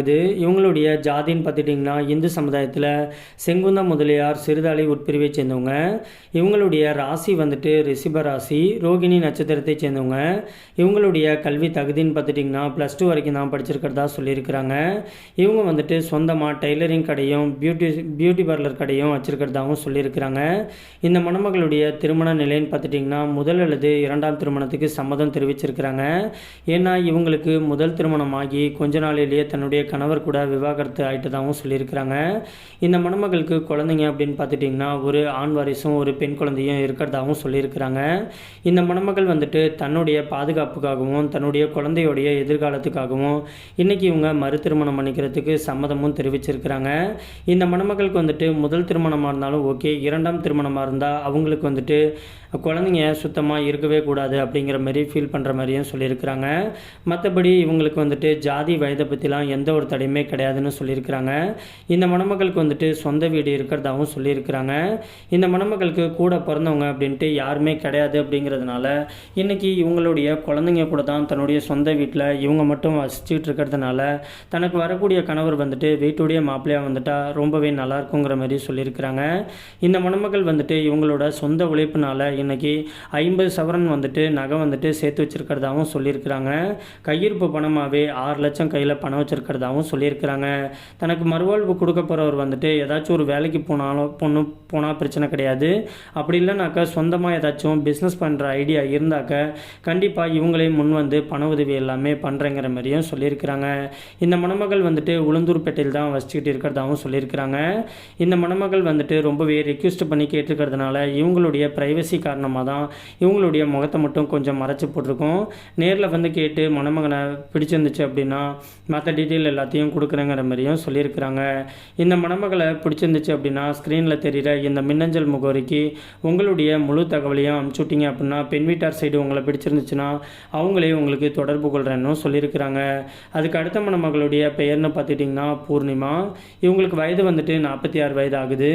நடக்குது இவங்களுடைய ஜாதின்னு பார்த்துட்டிங்கன்னா இந்து சமுதாயத்தில் செங்குந்த முதலியார் சிறுதாளி உட்பிரிவை சேர்ந்தவங்க. இவங்களுடைய ராசி வந்துட்டு ரிஷிப ராசி ரோகிணி நட்சத்திரத்தை சேர்ந்தவங்க. இவங்களுடைய கல்வி தகுதின்னு பார்த்துட்டிங்கன்னா ப்ளஸ் டூ வரைக்கும் தான் படிச்சிருக்கிறதா சொல்லியிருக்கிறாங்க. இவங்க வந்துட்டு சொந்தமாக டெய்லரிங் கடையும் பியூட்டி பியூட்டி பார்லர் கடையும் வச்சுருக்கிறதாகவும் சொல்லியிருக்கிறாங்க. இந்த மணமகளுடைய திருமண நிலைன்னு பார்த்துட்டிங்கன்னா முதல் அல்லது இரண்டாம் திருமணத்துக்கு சம்மதம் தெரிவிச்சிருக்கிறாங்க. ஏன்னா இவங்களுக்கு முதல் திருமணம் ஆகி கொஞ்ச நாளிலேயே தன்னுடைய கணவர் கூட விவாகரத்து ஆயிட்டதாகவும் சொல்லியிருக்கிறாங்க. இந்த மணமகளுக்கு குழந்தைங்க அப்படின்னு பார்த்துட்டிங்கன்னா ஒரு ஆண் வாரிசும் ஒரு பெண் குழந்தையும் இருக்கிறதாகவும் சொல்லியிருக்கிறாங்க. இந்த மணமகள் வந்துட்டு தன்னுடைய பாதுகாப்புக்காகவும் தன்னுடைய குழந்தையுடைய எதிர்காலத்துக்காகவும் இன்றைக்கி இவங்க மறு திருமணம் பண்ணிக்கிறதுக்கு சம்மதமும் தெரிவிச்சிருக்கிறாங்க. இந்த மணமகளுக்கு வந்துட்டு முதல் திருமணமாக இருந்தாலும் ஓகே இரண்டாம் திருமணமாக இருந்தால் அவங்களுக்கு வந்துட்டு குழந்தைங்க சுத்தமாக இருக்கவே கூடாது அப்படிங்கிற மாதிரி ஃபீல் பண்ணுற மாதிரியும் சொல்லியிருக்கிறாங்க. மற்றபடி இவங்களுக்கு வந்துட்டு ஜாதி வயதை பற்றிலாம் எந்த ஒரு தடையுமே கிடையாதுன்னு சொல்லியிருக்கிறாங்க. இந்த மணமகளுக்கு வந்துட்டு சொந்த வீடு இருக்கிறதாகவும் சொல்லியிருக்கிறாங்க. இந்த மணமகளுக்கு கூட பிறந்தவங்க அப்படின்ட்டு யாருமே கிடையாது அப்படிங்கிறதுனால இன்றைக்கி இவங்களுடைய குழந்தைங்க கூட தான் தன்னுடைய சொந்த வீட்டில் இவங்க மட்டும் வசிச்சுட்டு இருக்கிறதுனால தனக்கு வரக்கூடிய கணவர் வந்துட்டு வீட்டுடைய மாப்பிள்ளையாக வந்துட்டா ரொம்பவே நல்லா இருக்குங்கிற மாதிரி சொல்லியிருக்கிறாங்க. இந்த மணமகள் வந்துட்டு இவங்களோட சொந்த உழைப்புனால இன்னைக்கு ஐம்பது சவரன் வந்துட்டு நகை வந்துட்டு சேர்த்து வச்சுருக்கிறதாகவும் சொல்லியிருக்கிறாங்க. கையிருப்பு பணமாகவே ஆறு லட்சம் கையில் பணம் வச்சுருக்கிறதாகவும் சொல்லியிருக்கிறாங்க. தனக்கு மறுவாழ்வு கொடுக்க போகிறவர் வந்துட்டு ஏதாச்சும் ஒரு வேலைக்கு போனாலும் பொண்ணு போனால் பிரச்சனை கிடையாது. அப்படி இல்லைனாக்கா சொந்தமாக ஏதாச்சும் பிஸ்னஸ் பண்ணுற ஐடியா இருந்தாக்க கண்டிப்பாக இவங்களே முன் வந்து பண உதவி எல்லாமே பண்ணுறேங்கிற மாதிரியும் சொல்லியிருக்கிறாங்க. இந்த மணமகள் வந்துட்டு உளுந்தூர்பேட்டையில் தான் வசிச்சுக்கிட்டு இருக்கிறதாகவும் சொல்லியிருக்கிறாங்க. இந்த மணமகள் வந்துட்டு ரொம்பவே ரெக்வஸ்ட் பண்ணி கேட்டிருக்கிறதுனால இவங்களுடைய ப்ரைவசி காரணமாக தான் இவங்களுடைய முகத்தை மட்டும் கொஞ்சம் மறைச்சி போட்டிருக்கோம். நேரில் வந்து கேட்டு மணமகனை பிடிச்சிருந்துச்சு அப்படின்னா மற்ற டீட்டெயில் எல்லாத்தையும் கொடுக்குறேங்கிற மாதிரியும் சொல்லியிருக்கிறாங்க. இந்த மணமகளை பிடிச்சிருந்துச்சு அப்படின்னா ஸ்க்ரீனில் தெரிகிற இந்த மின்னஞ்சல் முகவரிக்கு உங்களுடைய முழு தகவலையும் அனுப்பிச்சு அப்படின்னா பெண் வீட்டார் சைடு உங்களை பிடிச்சிருந்துச்சுன்னா அவங்களே உங்களுக்கு தொடர்பு கொள்கிறேன்னு சொல்லியிருக்கிறாங்க. அதுக்கு அடுத்த மணமகளுடைய பெயர்னு பார்த்துட்டிங்கன்னா பூர்ணிமா. இவங்களுக்கு வயது வந்துட்டு நாற்பத்தி ஆறு வயது ஆகுது.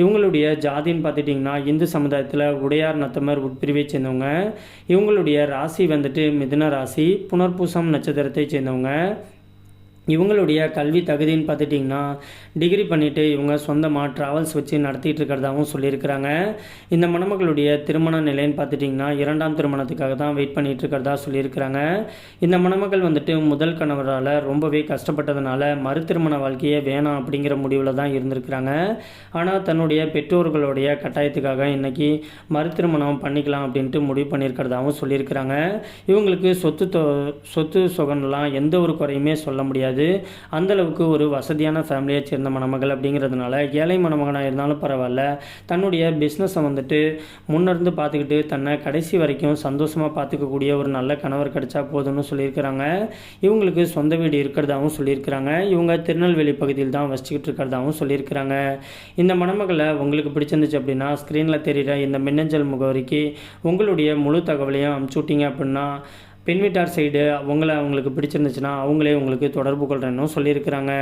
இவங்களுடைய ஜாதின்னு பார்த்துட்டிங்கன்னா இந்து சமுதாயத்தில் உடையார் நத்தமர் உட்பிரிவை சேர்ந்தவங்க. இவங்களுடைய ராசி வந்துட்டு மிதுன ராசி புனர்பூசம் நட்சத்திரத்தை சேர்ந்தவங்க. இவங்களுடைய கல்வி தகுதின்னு பார்த்துட்டிங்கன்னா டிகிரி பண்ணிவிட்டு இவங்க சொந்தமாக ட்ராவல்ஸ் வச்சு நடத்திட்டு இருக்கிறதாகவும் சொல்லியிருக்கிறாங்க. இந்த மணமகளுடைய திருமண நிலைன்னு பார்த்துட்டிங்கன்னா இரண்டாம் திருமணத்துக்காக தான் வெயிட் பண்ணிகிட்டு இருக்கிறதா சொல்லியிருக்கிறாங்க. இந்த மணமகள் வந்துட்டு முதல் கணவரால் ரொம்பவே கஷ்டப்பட்டதுனால மறு திருமண வாழ்க்கையே வேணாம் அப்படிங்கிற முடிவில் தான் இருந்திருக்கிறாங்க. ஆனால் தன்னுடைய பெற்றோர்களுடைய கட்டாயத்துக்காக இன்றைக்கி மறு திருமணம் பண்ணிக்கலாம் அப்படின்ட்டு முடிவு பண்ணியிருக்கிறதாகவும் சொல்லியிருக்கிறாங்க. இவங்களுக்கு சொத்து தொ சொத்து சொகன்லாம் எந்த ஒரு குறையுமே சொல்ல முடியாது. அந்த அளவுக்கு ஒரு வசதியான ஃபேமிலியை சேர்ந்த மணமகள் அப்படிங்கிறதுனால ஏழை மணமகனாக இருந்தாலும் பரவாயில்ல. தன்னுடைய பிஸ்னஸை வந்துட்டு முன்னிருந்து பார்த்துக்கிட்டு தன்னை கடைசி வரைக்கும் சந்தோஷமாக பார்த்துக்கக்கூடிய ஒரு நல்ல கணவர் கிடைச்சா போதும்னு சொல்லியிருக்கிறாங்க. இவங்களுக்கு சொந்த வீடு இருக்கிறதாகவும் சொல்லியிருக்கிறாங்க. இவங்க திருநெல்வேலி பகுதியில் தான் வசிச்சுக்கிட்டு இருக்கிறதாகவும் சொல்லியிருக்கிறாங்க. இந்த மணமகளை உங்களுக்கு பிடிச்சிருந்துச்சு அப்படின்னா ஸ்க்ரீனில் தெரிகிற இந்த மின்னஞ்சல் முகவரிக்கு உங்களுடைய முழு தகவலையும் அமுச்சு விட்டீங்க அப்படின்னா பெண் வீட்டார் சைடு அவங்கள அவங்களுக்கு பிடிச்சிருந்துச்சுன்னா அவங்களே உங்களுக்கு தொடர்பு கொள்கிறேன்னு சொல்லியிருக்கிறாங்க.